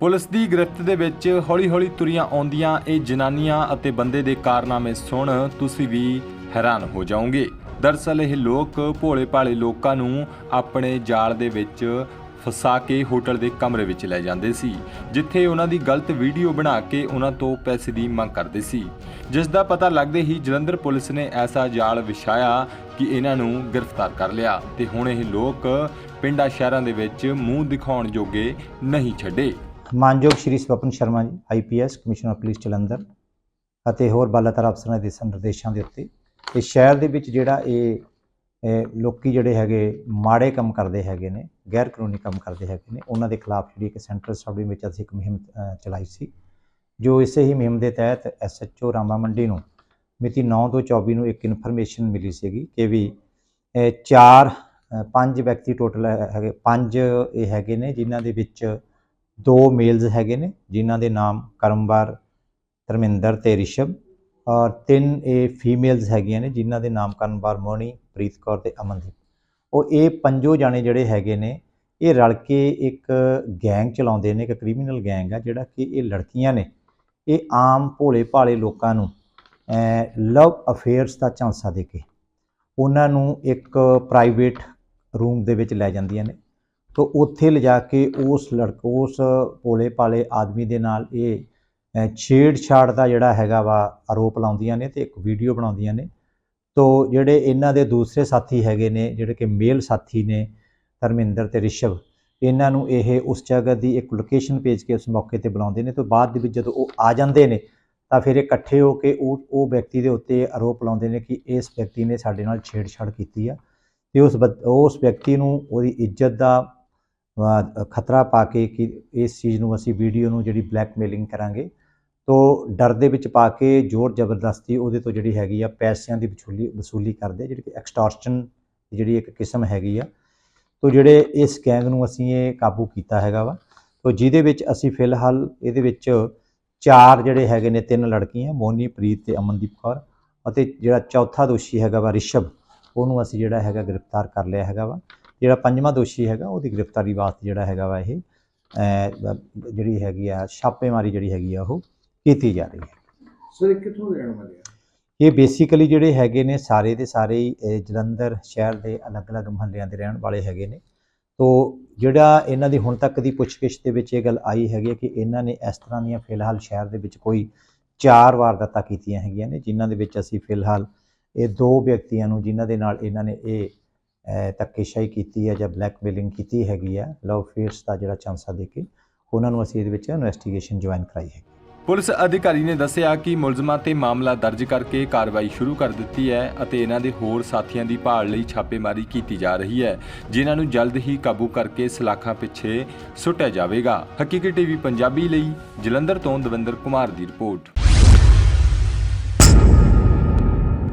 Police ਦੀ ਗ੍ਰਿਫਤ ਦੇ ਵਿੱਚ ਹੌਲੀ-ਹੌਲੀ ਤੁਰੀਆਂ ਆਉਂਦੀਆਂ, ਇਹ ਜਨਾਨੀਆਂ ਅਤੇ ਬੰਦੇ ਦੇ ਕਾਰਨਾਮੇ ਸੁਣ ਤੁਸੀਂ ਵੀ ਹੈਰਾਨ ਹੋ ਜਾਓਗੇ। ਦਰਸਲ ਇਹ ਲੋਕ ਭੋਲੇ-ਭਾਲੇ ਲੋਕਾਂ ਨੂੰ ਆਪਣੇ ਜਾਲ ਦੇ ਵਿੱਚ ਫਸਾ ਕੇ ਹੋਟਲ ਦੇ ਕਮਰੇ ਵਿੱਚ ਲੈ ਜਾਂਦੇ ਸੀ, ਜਿੱਥੇ ਉਹਨਾਂ ਦੀ ਗਲਤ ਵੀਡੀਓ ਬਣਾ ਕੇ ਉਹਨਾਂ ਤੋਂ ਪੈਸੇ ਦੀ ਮੰਗ ਕਰਦੇ ਸੀ। ਜਿਸ ਦਾ ਪਤਾ ਲੱਗਦੇ ਹੀ ਜਲੰਧਰ ਪੁਲਿਸ ਨੇ ਐਸਾ ਜਾਲ ਵਿਛਾਇਆ ਕਿ ਇਹਨਾਂ ਨੂੰ ਗ੍ਰਿਫਤਾਰ ਕਰ ਲਿਆ ਤੇ ਹੁਣ ਇਹ ਲੋਕ ਪਿੰਡਾਂ ਸ਼ਹਿਰਾਂ ਦੇ ਵਿੱਚ ਮੂੰਹ ਦਿਖਾਉਣ ਜੋਗੇ ਨਹੀਂ ਛੱਡੇ। ਮਾਨਯੋਗ ਸ਼੍ਰੀ Swapan Sharma ji IPS commissioner police Jalandhar ਅਤੇ ਹੋਰ ਬਾਲਾਤਰ ਅਫਸਰਾਂ ਦੇ ਦਿਸ਼ਾ, ਨਿਰਦੇਸ਼ਾਂ ਦੇ ਉੱਤੇ। ਇਹ ਸ਼ਹਿਰ ਦੇ ਵਿੱਚ ਜਿਹੜਾ ਇਹ ਇਹ ਲੋਕੀ ਜਿਹੜੇ ਹੈਗੇ, ਮਾੜੇ ਕੰਮ ਕਰਦੇ ਹੈਗੇ ਨੇ ਗੈਰ ਕਾਨੂੰਨੀ ਕੰਮ ਕਰਦੇ ਹੈਗੇ ਨੇ, ਉਹਨਾਂ ਦੇ ਖਿਲਾਫ ਜਿਹੜੀ ਇੱਕ ਸੈਂਟਰਲ ਸਟੱਡੀ ਵਿੱਚ ਅਸੀਂ ਇੱਕ ਮੁਹਿੰਮ ਚਲਾਈ ਸੀ, ਜੋ ਇਸੇ ਹੀ ਮੁਹਿੰਮ ਦੇ ਤਹਿਤ ਐਸਐਚਓ ਰਾਮਾ ਮੰਡੀ ਨੂੰ ਮਿਤੀ 9 ਤੋਂ 24 ਨੂੰ ਇੱਕ ਇਨਫੋਰਮੇਸ਼ਨ ਮਿਲੀ ਸੀਗੀ ਕਿ ਵੀ ਚਾਰ ਪੰਜ ਵਿਅਕਤੀ ਟੋਟਲ ਹੈਗੇ, ਪੰਜ ਇਹ ਹੈਗੇ ਨੇ, ਜਿਨ੍ਹਾਂ ਦੇ ਵਿੱਚ ਦੋ ਮੇਲਸ ਹੈਗੇ ਨੇ, ਜਿਨ੍ਹਾਂ ਦੇ ਨਾਮ ਕਰਮਵਾਰ, ਧਰਮਿੰਦਰ ਤੇ ਰਿਸ਼ਭ ਔਰ ਤਿੰਨ ਇਹ ਫੀਮੇਲਸ ਹੈਗੀਆਂ ਨੇ, ਜਿਨ੍ਹਾਂ ਦੇ ਨਾਮ ਕਰਮਵਾਰ ਮੋਣੀ, ਪ੍ਰੀਤ ਕੌਰ ਤੇ ਅਮਨਦੀਪ। ਉਹ ਇਹ ਪੰਜੋ ਜਾਣੇ ਜਿਹੜੇ ਹੈਗੇ ਨੇ, ਇਹ ਰਲ ਕੇ ਇੱਕ ਗੈਂਗ ਚਲਾਉਂਦੇ ਨੇ, ਇੱਕ ਕ੍ਰਿਮੀਨਲ ਗੈਂਗ ਆ, ਜਿਹੜਾ ਕਿ ਇਹ ਲੜਕੀਆਂ ਨੇ। ਇਹ ਆਮ ਭੋਲੇ ਭਾਲੇ ਲੋਕਾਂ ਨੂੰ ਲਵ ਅਫੇਅਰਸ ਦਾ ਝਾਂਸਾ ਦੇ ਕੇ, ਉਹਨਾਂ ਨੂੰ ਇੱਕ ਪ੍ਰਾਈਵੇਟ ਰੂਮ ਦੇ ਵਿੱਚ ਲੈ ਜਾਂਦੀਆਂ ਨੇ। ਤੋ ਉੱਥੇ ਲਿਜਾ ਕੇ ਉਸ ਲੜਕ, ਉਸ ਭੋਲੇ ਭਾਲੇ ਆਦਮੀ ਦੇ ਨਾਲ ਇਹ ਛੇੜਛਾੜ ਦਾ ਜਿਹੜਾ ਹੈਗਾ ਵਾ ਆਰੋਪ ਲਾਉਂਦੀਆਂ ਨੇ ਤੇ ਇੱਕ ਵੀਡੀਓ ਬਣਾਉਂਦੀਆਂ ਨੇ। ਤੋ ਜਿਹੜੇ ਇਹਨਾਂ ਦੇ ਦੂਸਰੇ ਸਾਥੀ ਹੈਗੇ ਨੇ, ਜਿਹੜੇ ਕਿ ਮੇਲ ਸਾਥੀ ਨੇ ਧਰਮਿੰਦਰ ਤੇ ਰਿਸ਼ਵ, ਇਹਨਾਂ ਨੂੰ ਇਹ ਉਸ ਜਗ੍ਹਾ ਦੀ ਇੱਕ ਲੋਕੇਸ਼ਨ ਭੇਜ ਕੇ ਉਸ ਮੌਕੇ ਤੇ ਬੁਲਾਉਂਦੇ ਨੇ। ਤੋਂ ਬਾਅਦ ਦੇ ਵਿੱਚ ਜਦੋਂ ਉਹ ਆ ਜਾਂਦੇ ਨੇ, ਤਾਂ ਫਿਰ ਇਕੱਠੇ ਹੋ ਕੇ ਉਹ ਉਹ ਵਿਅਕਤੀ ਦੇ ਉੱਤੇ ਆਰੋਪ ਲਾਉਂਦੇ ਨੇ ਕਿ ਇਸ ਵਿਅਕਤੀ ਨੇ ਸਾਡੇ ਨਾਲ ਛੇੜਛਾੜ ਕੀਤੀ ਆ। ਤੇ ਉਸ ਬਦ- ਉਸ ਵਿਅਕਤੀ ਨੂੰ ਉਹਦੀ ਇੱਜ਼ਤ ਦਾ ਖਤਰਾ ਪਾ ਕੇ ਕਿ ਇਸ ਚੀਜ਼ ਨੂੰ ਅਸੀਂ ਵੀਡੀਓ ਨੂੰ ਜਿਹੜੀ ਬਲੈਕਮੇਲਿੰਗ ਕਰਾਂਗੇ, ਤੋਂ ਡਰ ਦੇ ਵਿੱਚ ਪਾ ਕੇ ਜ਼ੋਰ ਜ਼ਬਰਦਸਤੀ ਉਹਦੇ ਤੋਂ ਜਿਹੜੀ ਹੈਗੀ ਆ, ਪੈਸਿਆਂ ਦੀ ਵਸੂਲੀ ਵਸੂਲੀ ਕਰਦੇ ਜਿਹੜੀ ਕਿ ਐਕਸਟੋਰਸ਼ਨ ਜਿਹੜੀ ਇੱਕ ਕਿਸਮ ਹੈਗੀ ਆ। ਤੋਂ ਜਿਹੜੇ ਇਸ ਗੈਂਗ ਨੂੰ ਅਸੀਂ ਇਹ ਕਾਬੂ ਕੀਤਾ ਹੈਗਾ ਵਾ, ਤੋਂ ਜਿਹਦੇ ਵਿੱਚ ਅਸੀਂ ਫਿਲਹਾਲ ਇਹਦੇ ਵਿੱਚ ਚਾਰ ਜਿਹੜੇ ਹੈਗੇ ਨੇ, ਤਿੰਨ ਲੜਕੀਆਂ ਮੋਨੀ ਪ੍ਰੀਤ ਤੇ ਅਮਨਦੀਪ ਕੌਰ ਅਤੇ ਜਿਹੜਾ ਚੌਥਾ ਦੋਸ਼ੀ ਹੈਗਾ ਵਾ ਰਿਸ਼ਭ, ਉਹਨੂੰ ਅਸੀਂ ਜਿਹੜਾ ਹੈਗਾ ਗ੍ਰਿਫਤਾਰ ਕਰ ਲਿਆ ਹੈਗਾ ਵਾ। ਜਿਹੜਾ ਪੰਜਵਾਂ ਦੋਸ਼ੀ ਹੈਗਾ ਉਹਦੀ ਗ੍ਰਿਫਤਾਰੀ ਵਾਸਤੇ ਜਿਹੜਾ ਹੈਗਾ ਵਾ ਇਹ ਜਿਹੜੀ ਹੈਗੀ ਆ ਛਾਪੇਮਾਰੀ ਜਿਹੜੀ ਹੈਗੀ ਆ ਉਹ ਕੀਤੀ ਜਾ ਰਹੀ ਹੈ। ਸਰ ਕਿੱਥੋਂ ਰਹਿਣ ਵਾਲੇ ਆ? ਇਹ ਬੇਸਿਕਲੀ ਜਿਹੜੇ ਹੈਗੇ ਨੇ ਸਾਰੇ ਦੇ ਸਾਰੇ ਜਲੰਧਰ ਸ਼ਹਿਰ ਦੇ ਅਲੱਗ-ਅਲੱਗ ਮੁਹੱਲਿਆਂ ਦੇ ਰਹਿਣ ਵਾਲੇ ਹੈਗੇ ਨੇ। ਤੋ ਜਿਹੜਾ ਇਹਨਾਂ ਦੀ ਹੁਣ ਤੱਕ ਦੀ ਪੁੱਛਗਿੱਛ ਦੇ ਵਿੱਚ ਇਹ ਗੱਲ ਆਈ ਹੈਗੀ ਕਿ ਇਹਨਾਂ ਨੇ ਇਸ ਤਰ੍ਹਾਂ ਦੀਆਂ ਫਿਲਹਾਲ ਸ਼ਹਿਰ ਦੇ ਵਿੱਚ ਕੋਈ ਚਾਰ ਵਾਰਦਾਤਾਂ ਕੀਤੀਆਂ ਹੈਗੀਆਂ ਨੇ ਜਿਨ੍ਹਾਂ ਦੇ ਵਿੱਚ ਅਸੀਂ ਫਿਲਹਾਲ ਇਹ ਦੋ ਵਿਅਕਤੀਆਂ ਨੂੰ ਜਿਨ੍ਹਾਂ ਦੇ ਨਾਲ ਇਹਨਾਂ ਨੇ ਇਹ ਧੱਕੇਸ਼ਾਹੀ ਕੀਤੀ ਹੈ ਜਾਂ ਬਲੈਕਮੇਲਿੰਗ ਕੀਤੀ ਹੈਗੀ ਆ ਲਵ ਫੇਅਰਸ ਦਾ ਜਿਹੜਾ ਚਾਂਸਾ ਦੇ ਕੇ ਉਹਨਾਂ ਨੂੰ ਅਸੀਂ ਇਹਦੇ ਵਿੱਚ ਇਨਵੈਸਟੀਗੇਸ਼ਨ ਜੁਆਇਨ ਕਰਾਈ ਹੈ। ਪੁਲਿਸ ਅਧਿਕਾਰੀ ਨੇ ਦੱਸਿਆ ਕਿ ਮੁਲਜ਼ਮਾਂ ਤੇ ਮਾਮਲਾ ਦਰਜ ਕਰਕੇ ਕਾਰਵਾਈ ਸ਼ੁਰੂ ਕਰ ਦਿੱਤੀ ਹੈ ਅਤੇ ਇਹਨਾਂ ਦੇ ਹੋਰ ਸਾਥੀਆਂ ਦੀ ਭਾਲ ਲਈ ਛਾਪੇਮਾਰੀ ਕੀਤੀ ਜਾ ਰਹੀ ਹੈ, ਜਿਨ੍ਹਾਂ ਨੂੰ ਜਲਦ ਹੀ ਕਾਬੂ ਕਰਕੇ ਸਲਾਖਾਂ ਪਿੱਛੇ ਸੁੱਟਿਆ ਜਾਵੇਗਾ। ਹਕੀਕੀ ਟੀਵੀ ਪੰਜਾਬੀ ਲਈ ਜਲੰਧਰ ਤੋਂ ਦਵਿੰਦਰ ਕੁਮਾਰ ਦੀ ਰਿਪੋਰਟ।